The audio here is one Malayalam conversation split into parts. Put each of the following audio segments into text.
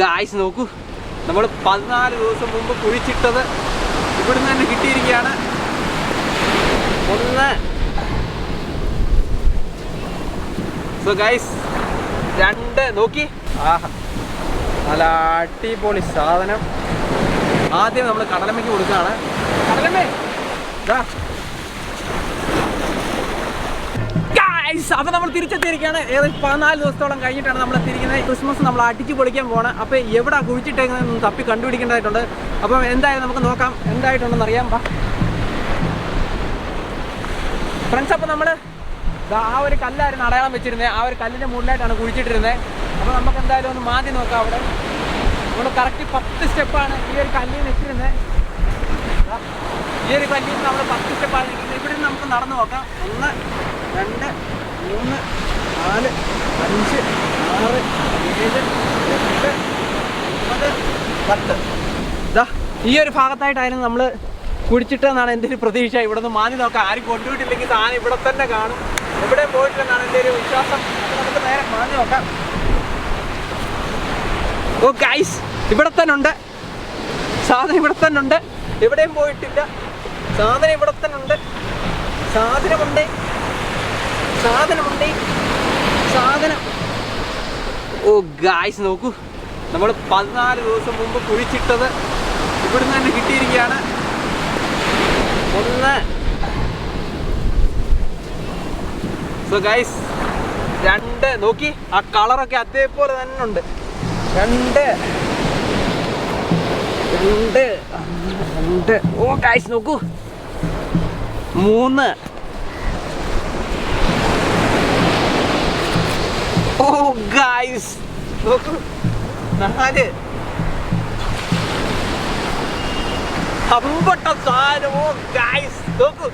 ഗായ്സ് നോക്കൂ. നമ്മൾ പതിനാല് ദിവസം മുമ്പ് കുഴിച്ചിട്ടത് ഇവിടുന്ന് തന്നെ കിട്ടിയിരിക്കുകയാണ്. ഒന്ന്. സോ ഗൈസ് രണ്ട്. നോക്കി. ആഹാ. നല്ല അടിപൊളി സാധനം. ആദ്യം നമ്മൾ കടലമ്മയ്ക്ക് കൊടുക്കുകയാണ്. കടലമ്മേ. ഗൈസ് അപ്പൊ നമ്മൾ തിരിച്ചെത്തിയിരിക്കുകയാണ്. ഏകദേശം പതിനാല് ദിവസത്തോളം കഴിഞ്ഞിട്ടാണ് നമ്മൾ എത്തിയിരിക്കുന്നത്. ക്രിസ്മസ് നമ്മൾ അടിച്ചു പൊളിക്കാൻ പോകണം അപ്പൊ എവിടെ കുഴിച്ചിട്ടേക്കുന്നതെന്ന് തപ്പി കണ്ടുപിടിക്കേണ്ടതായിട്ടുണ്ട്. അപ്പം എന്തായാലും നമുക്ക് നോക്കാം. എന്തായിട്ടുണ്ടെന്ന് അറിയാം. ഫ്രണ്ട്സ് അപ്പോൾ നമ്മൾ ആ ഒരു കല്ലായിരുന്നു അടയാളം വെച്ചിരുന്നത്. ആ ഒരു കല്ലിന്റെ മുകളിലായിട്ടാണ് കുഴിച്ചിട്ടിരുന്നത്. അപ്പോൾ നമുക്ക് എന്തായാലും ഒന്ന് മാറ്റി നോക്കാം അവിടെ. നമ്മൾ കറക്റ്റ് പത്ത് സ്റ്റെപ്പാണ് ഈ ഒരു കല്ലിൽ നിൽക്കുന്നത് ഈ ഒരു കല്ലിൽ നമ്മൾ പത്ത് സ്റ്റെപ്പാണ് നിൽക്കുന്നത് ഇവിടെ നമുക്ക് നടന്നു നോക്കാം. ഒന്ന് രണ്ട് മൂന്ന് നാല് അഞ്ച് ആറ് ഏഴ് എട്ട് ഒമ്പത് പത്ത്. ഇതാ ഈ ഒരു ഭാഗത്തായിട്ടായിരുന്നു നമ്മൾ കുടിച്ചിട്ടെന്നാണ് എന്റെ ഒരു പ്രതീക്ഷ. ഇവിടെ നിന്ന് മാനി നോക്കാം. ആരും കൊണ്ടുപോയിട്ടില്ലെങ്കിൽ സാധനം ഇവിടെ തന്നെ കാണും. എവിടെ പോയിട്ടില്ലെന്നാണ് എന്റെ ഒരു വിശ്വാസം. നമുക്ക് നേരെ മാഞ്ഞു നോക്കാം. ഓ ഗൈസ് ഇവിടെ തന്നെ ഉണ്ട്. സാധനം ഇവിടെ തന്നെ ഉണ്ട്. എവിടെയും പോയിട്ടില്ല. സാധനം ഇവിടെ തന്നെ ഉണ്ട്. സാധനമുണ്ട്. സാധനമുണ്ട്. സാധനം. ഓ ഗായ്സ് നോക്കൂ. നമ്മൾ പതിനാല് ദിവസം മുമ്പ് കുഴിച്ചിട്ടത് ഇവിടുന്ന് തന്നെ കിട്ടിയിരിക്കുകയാണ്. ഒന്ന്. സോ ഗൈസ് രണ്ട്. നോക്കി ആ കളറൊക്കെ അതേപോലെ തന്നെ ഉണ്ട്. രണ്ട്. രണ്ട്. രണ്ട്. ഓ ഗൈസ് നോക്കൂ. മൂന്ന്. ഓ ഗൈസ് നോക്കൂ നാല്. അമ്പട്ട സാധനം. ഓ ഗൈസ് നോക്കൂ.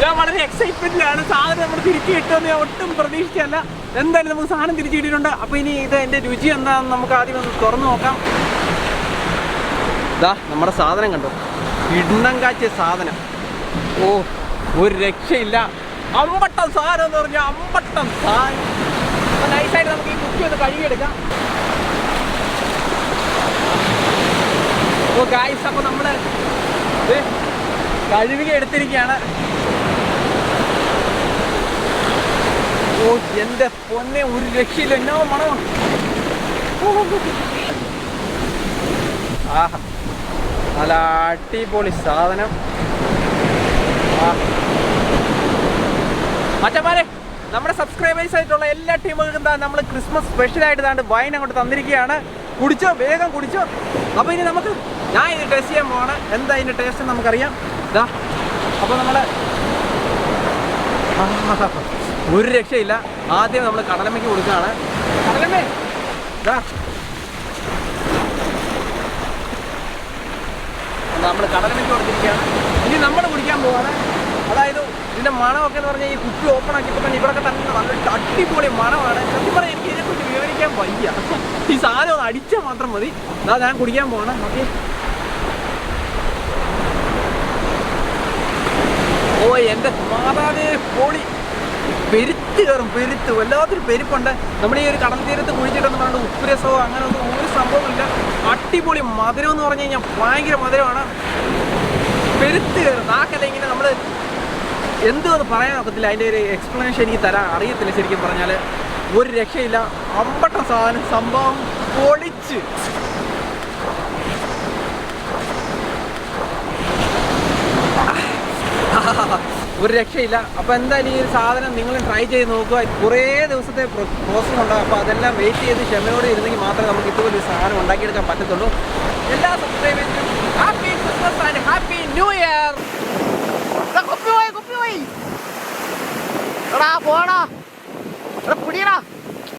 ഞാൻ വളരെ എക്സൈറ്റ്മെന്റിലാണ് സാധനം നമ്മൾ തിരിച്ചു കിട്ടുമെന്ന് ഞാൻ ഒട്ടും പ്രതീക്ഷിച്ചല്ല എന്തായാലും നമുക്ക് സാധനം തിരിച്ചു കിട്ടിയിട്ടുണ്ട്. അപ്പൊ ഇനി ഇത് എന്റെ രുചി എന്താണെന്ന് നമുക്ക് ആദ്യം ഒന്ന് തുറന്നു നോക്കാം. ഇതാ നമ്മുടെ സാധനം കണ്ടോ? ഇണ്ണം കാച്ചിയ സാധനം. ഓ ഒരു രക്ഷയില്ല. അമ്പട്ടം സാധനം എന്ന് പറഞ്ഞാൽ അമ്പട്ടം സാധനം. അപ്പൊ നൈസായിട്ട് നമുക്ക് ഈ കുക്കി ഒന്ന് കഴുകിയെടുക്കാം. ഓ ഗായ്സ് അപ്പോൾ നമ്മൾ കഴുകി എടുത്തിരിക്കുകയാണ്. ഓ എന്റെ പൊന്നെ ഒരു രക്ഷയില്ല. എന്നോ മണമാണ് ആഹാ. നല്ല അടിപൊളി സാധനം. ആ. മച്ചന്മാരെ നമ്മുടെ സബ്സ്ക്രൈബേഴ്സ് ആയിട്ടുള്ള എല്ലാ ടീമുകൾക്കും എന്താ നമ്മൾ ക്രിസ്മസ് സ്പെഷ്യൽ ആയിട്ട് ദാണ്ട് വൈൻ അങ്ങോട്ട് തന്നിരിക്കുകയാണ്. കുടിച്ചോ? വേഗം കുടിച്ചോ? അപ്പോൾ ഇനി നമുക്ക് ഞാൻ ഇത് ടേസ്റ്റ് ചെയ്യാൻ പോവാണ്. എന്താ ഇതിന്റെ ടേസ്റ്റ് നമുക്കറിയാം. ഇതാ അപ്പോൾ നമ്മൾ ഒരു രക്ഷയില്ല. ആദ്യം നമ്മൾ കടലമ്മയ്ക്ക് കൊടുക്കുകയാണ്. കടലമ്മേ നമ്മൾ കടലമ്മയ്ക്ക് കൊടുത്തിരിക്കുകയാണ്. ഇനി നമ്മൾ കുടിക്കാൻ പോവാണ്. അതായത് ഇതിന്റെ മണമൊക്കെ എന്ന് പറഞ്ഞാൽ ഈ കുപ്പി ഓപ്പൺ ആക്കിയപ്പോൾ തന്നെ ഇവിടെ തന്നെ നല്ല അടിപൊളി മണമാണ്. സത്യം പറയാം എനിക്ക് ഇതിനെക്കുറിച്ച് വിവരിക്കാൻ വയ്യ. ഈ സാധനം ഒന്ന് അടിച്ചാൽ മാത്രം മതി. അതാ ഞാൻ കുടിക്കാൻ പോകണം ഓക്കെ ഓ എന്റെ മാതാവേ പൊളി. പെരുത്ത് കയറും പെരുത്ത്. വല്ലാത്തൊരു പെരുപ്പുണ്ട്. നമ്മുടെ ഈ ഒരു കടൽ തീരത്ത് കുഴിച്ചിട്ടെന്ന് പറഞ്ഞാൽ ഉപ്പുരസമോ അങ്ങനെ ഒന്നും ഒരു സംഭവമില്ല അടിപൊളി മധുരം എന്ന് പറഞ്ഞു കഴിഞ്ഞാൽ ഭയങ്കര മധുരമാണ്. പെരുത്ത് കയറും. നാക്കല്ല ഇങ്ങനെ നമ്മൾ എന്തുവെന്ന് പറയാൻ ഒക്കത്തില്ല. അതിന്റെ ഒരു എക്സ്പ്ലനേഷൻ എനിക്ക് തരാൻ അറിയത്തില്ല ശരിക്കും പറഞ്ഞാൽ ഒരു രക്ഷയില്ല. അമ്പട്ട സാധനം സംഭവം പൊളിച്ച്. ഒരു രക്ഷയില്ല. അപ്പോൾ എന്തായാലും ഈ ഒരു സാധനം നിങ്ങൾ ട്രൈ ചെയ്ത് നോക്കുക. കുറേ ദിവസത്തെ പ്രോസസ് ഉണ്ടാകും അപ്പോൾ അതെല്ലാം വെയിറ്റ് ചെയ്ത് ക്ഷമയോടെ ഇരുന്നെങ്കിൽ മാത്രമേ നമുക്ക് ഇതുപോലെ സാധനം ഉണ്ടാക്കിയെടുക്കാൻ പറ്റത്തുള്ളൂ. എല്ലാ സബ്സ്ക്രൈബേഴ്സിനും happy Christmas and happy new year കുപ്പി പോയി കുപ്പി പോയി എടാ പോടാ എടാ പിടിയടാ.